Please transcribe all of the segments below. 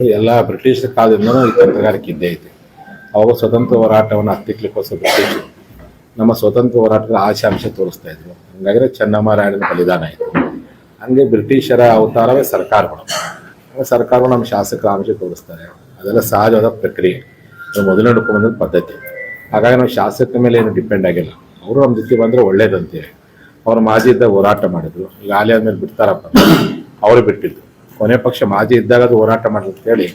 ಎಲ್ಲ ಬ್ರಿಟಿಷ್ ಕಾಲದಿಂದನೂ ಈ ತಂತ್ರಗಾರಿಕೆ ಇದ್ದೇ ಐತೆ. ಅವಾಗ ಸ್ವತಂತ್ರ ಹೋರಾಟವನ್ನು ಹತ್ತಿಕ್ಲಿಕ್ಕೋಸ್ಕರ ಬ್ರಿಟಿಷ್ ನಮ್ಮ ಸ್ವತಂತ್ರ ಹೋರಾಟದ ಆಶಾಂಶ ತೋರಿಸ್ತಾ ಇದ್ರು. ಹಂಗಾದ್ರೆ ಚೆನ್ನಮ್ಮರಾಯಣ ಬಲಿದಾನ ಆಯಿತು. ಹಂಗೆ ಬ್ರಿಟಿಷರ ಅವತಾರವೇ ಸರ್ಕಾರಗಳು. ಸರ್ಕಾರಗಳು ನಮ್ಮ ಶಾಸಕರ ಅಂಶ ತೋರಿಸ್ತಾರೆ. ಅದೆಲ್ಲ ಸಹಜವಾದ ಪ್ರಕ್ರಿಯೆ. ಮೊದಲು ನಡ್ಕೊಂಡ್ಬಂದ ಪದ್ಧತಿ. ಹಾಗಾಗಿ ನಾವು ಶಾಸಕರ ಮೇಲೆ ಏನು ಡಿಪೆಂಡ್ ಆಗಿಲ್ಲ. ಅವರು ನಮ್ಮ ಜೊತೆ ಬಂದರೆ ಒಳ್ಳೇದಂತೇಳಿ. ಅವ್ರ ಮಾಜಿ ಇದ್ದಾಗ ಹೋರಾಟ ಮಾಡಿದ್ರು. ಈಗ ಆಲಿ ಆದ್ಮೇಲೆ ಬಿಡ್ತಾರಪ್ಪ. ಅವರು ಬಿಟ್ಟಿದ್ದು. ಕೊನೆ ಪಕ್ಷ ಮಾಜಿ ಇದ್ದಾಗ ಅದು ಹೋರಾಟ ಅಂತೇಳಿ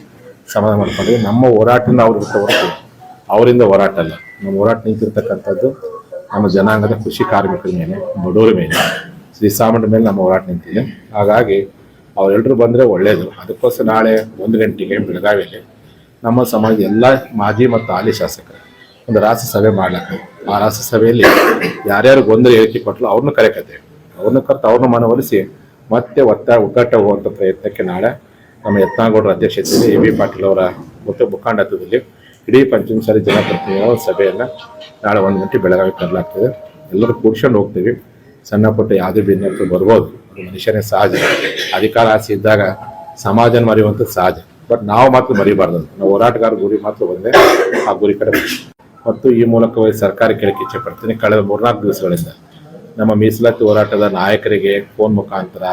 ಸಮಾಧಾನ ಮಾಡ್ಕೊಂಡ್ವಿ. ನಮ್ಮ ಹೋರಾಟದಿಂದ ಅವ್ರು ಬಿಟ್ಟು ಹೊರತು ಅವರಿಂದ ಹೋರಾಟ ಅಲ್ಲ. ನಮ್ಮ ಹೋರಾಟ ನಿಂತಿರ್ತಕ್ಕಂಥದ್ದು ನಮ್ಮ ಜನಾಂಗದ ಕೃಷಿ ಕಾರ್ಮಿಕರ ಮೇಲೆ, ಬಡವರ ಮೇಲೆ ಶ್ರೀಸಾಮಣ್ಣ ಮೇಲೆ ನಮ್ಮ ಹೋರಾಟ ನಿಂತಿದೆ. ಹಾಗಾಗಿ ಅವರೆಲ್ಲರೂ ಬಂದರೆ ಒಳ್ಳೆಯದು ಅದಕ್ಕೋಸ್ಕರ ನಾಳೆ ಒಂದು ಗಂಟೆಗೆ ಬೆಳಗಾವಿಯಲ್ಲಿ ನಮ್ಮ ಸಮಾಜ ಎಲ್ಲ ಮಾಜಿ ಮತ್ತು ಹಾಲಿ ಶಾಸಕರು ಒಂದು ರಾಷ್ಟ್ರ ಸಭೆ ಆ ರಾಷ್ಟ್ರ ಸಭೆಯಲ್ಲಿ ಯಾರ್ಯಾರು ಗೊಂದಲ ಹೇಳಿಕೆ ಕೊಟ್ಟಲು ಅವ್ರನ್ನ ಕರೆಕತ್ತೇವೆ ಅವ್ರನ್ನ ಕರೆತು ಅವ್ರನ್ನ ಮನವೊಲಿಸಿ ಮತ್ತೆ ಒತ್ತ ಒಗ್ಗಟ್ಟ ಹೋಗುವಂಥ ಪ್ರಯತ್ನಕ್ಕೆ ನಾಳೆ ನಮ್ಮ ಯತ್ನಾಗೌಡರ ಅಧ್ಯಕ್ಷತೆಯಲ್ಲಿ ಎ ಬಿ ಪಾಟೀಲ್ ಅವರ ಮತ್ತು ಮುಖಂಡತ್ವದಲ್ಲಿ ಇಡೀ ಪಂಚಮಸಾಲಿ ಜನಪ್ರತಿನಿಧಿಗಳ ಸಭೆಯನ್ನು ನಾಳೆ ಒಂದು ಗಂಟೆ ಬೆಳಗಾವಿ ತರಲಾಗ್ತದೆ ಎಲ್ಲರೂ ಕೂಡ್ಕೊಂಡು ಹೋಗ್ತೀವಿ. ಸಣ್ಣ ಪುಟ್ಟ ಯಾವುದೇ ಭಿನ್ನತೆ ಬರ್ಬೋದು. ಅದು ಮನುಷ್ಯನೇ ಸಹಜ. ಅಧಿಕಾರ ಆಸೆ ಇದ್ದಾಗ ಸಮಾಜನ ಮರೆಯುವಂಥದ್ದು ಸಹಜ. ಬಟ್ ನಾವು ಮಾತ್ರ ಮರಿಬಾರ್ದು ನಾವು ಹೋರಾಟಗಾರ ಗುರಿ ಮಾತ್ರ ಬಂದೆ ಆ ಗುರಿ ಕಡೆ ಮತ್ತು ಈ ಮೂಲಕವಾಗಿ ಸರ್ಕಾರ ಕೇಳಕ್ಕೆ ಇಚ್ಛೆ ಪಡ್ತೀನಿ. ಕಳೆದ ಮೂರ್ನಾಲ್ಕು ದಿವಸಗಳಿಂದ ನಮ್ಮ ಮೀಸಲಾತಿ ಹೋರಾಟದ ನಾಯಕರಿಗೆ ಫೋನ್ ಮುಖಾಂತರ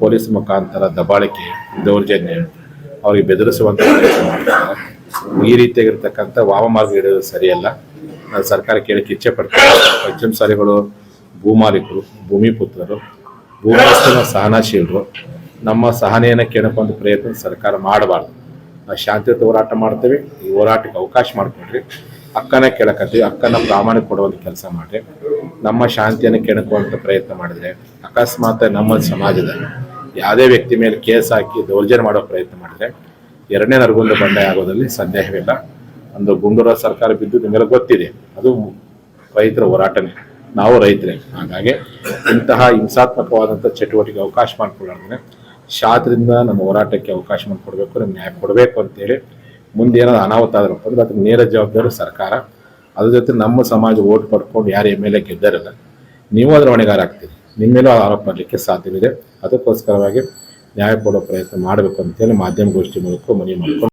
ಪೊಲೀಸ್ ಮುಖಾಂತರ ದಬಾಳಿಕೆ, ದೌರ್ಜನ್ಯ ಅವರಿಗೆ ಮಾಡ್ತಾರೆ. ಈ ರೀತಿಯಾಗಿರ್ತಕ್ಕಂಥ ವಾಮಮಾರ್ಗ ಹಿಡಿಯೋದು ಸರಿಯಲ್ಲ. ಸರ್ಕಾರ ಕೇಳಕ್ಕೆ ಇಚ್ಛೆ ಪಡ್ತಾರೆ. ಪಶ್ಚಿಮ ಸಾರಿಗಳು ಭೂಮಾಲೀಕರು ಭೂಮಿ ಪುತ್ರರು ಭೂಮಸ್ಥನ ಸಹನಾಶೀಲರು, ನಮ್ಮ ಸಹನೆಯನ್ನು ಕೇಳಕೊಂತ ಪ್ರಯತ್ನ ಸರ್ಕಾರ ಮಾಡಬಾರ್ದು. ನಾವು ಶಾಂತಿಯುತ ಹೋರಾಟ ಮಾಡ್ತೇವೆ. ಈ ಹೋರಾಟಕ್ಕೆ ಅವಕಾಶ ಮಾಡಿಕೊಡ್ರಿ. ಅಕ್ಕನ ಕೇಳಕತ್ತೀವಿ ಅಕ್ಕನ ಪ್ರಾಮಾಣಿಕ ಕೊಡುವಂಥ ಕೆಲಸ ಮಾಡಿ ನಮ್ಮ ಶಾಂತಿಯನ್ನು ಕೆಣಕುವಂಥ ಪ್ರಯತ್ನ ಮಾಡಿದ್ರೆ ಅಕಸ್ಮಾತ್ ನಮ್ಮ ಸಮಾಜದ ಯಾವುದೇ ವ್ಯಕ್ತಿ ಮೇಲೆ ಕೇಸ್ ಹಾಕಿ ದೌರ್ಜನ್ಯ ಮಾಡೋ ಪ್ರಯತ್ನ ಮಾಡಿದ್ರೆ ಎರಡನೇ ನರಗುಂದ ಬಂಡಾಯ ಆಗೋದ್ರಲ್ಲಿ ಸಂದೇಹವಿಲ್ಲ. ಒಂದು ಗುಂಡೂರ ಸರ್ಕಾರ ಬಿದ್ದು ನಿಮಗೆ ಗೊತ್ತಿದೆ, ಅದು ರೈತರ ಹೋರಾಟನೆ. ನಾವು ರೈತರೇ, ಹಾಗಾಗಿ ಇಂತಹ ಹಿಂಸಾತ್ಮಕವಾದಂಥ ಚಟುವಟಿಕೆ ಅವಕಾಶ ಮಾಡಿಕೊಳ್ಳೋದ್ರೆ ಶಾತ್ರದಿಂದ ನಮ್ಮ ಹೋರಾಟಕ್ಕೆ ಅವಕಾಶ ಮಾಡಿಕೊಡ್ಬೇಕು, ನಮ್ಗೆ ನ್ಯಾಯ ಕೊಡಬೇಕು ಅಂತೇಳಿ ಮುಂದೆ ಏನಾದ್ರು ಅನಾಹುತ ಆದ್ರಪ್ಪ ಅಂದ್ರೆ ಅದಕ್ಕೆ ನೇರ ಜವಾಬ್ದಾರಿ ಸರ್ಕಾರ. ಅದ್ರ ಜೊತೆ ನಮ್ಮ ಸಮಾಜ ಓಟ್ ಪಡ್ಕೊಂಡು ಯಾರು ಎಂ ಎಲ್ ಎ ಗೆದ್ದಾರಲ್ಲ, ನೀವು ಅದ್ರ ಹೊಣೆಗಾರ ಆಗ್ತೀರಿ. ನಿಮ್ಮ ಮೇಲೂ ಆರೋಪ ಮಾಡಲಿಕ್ಕೆ ಸಾಧ್ಯವಿದೆ. ಅದಕ್ಕೋಸ್ಕರವಾಗಿ ನ್ಯಾಯ ಕೊಡೋ ಪ್ರಯತ್ನ ಮಾಡಬೇಕು ಅಂತೇಳಿ ಮಾಧ್ಯಮಗೋಷ್ಠಿ ಮೂಲಕ ಮನವಿ ಮಾಡ್ಕೊಂಡು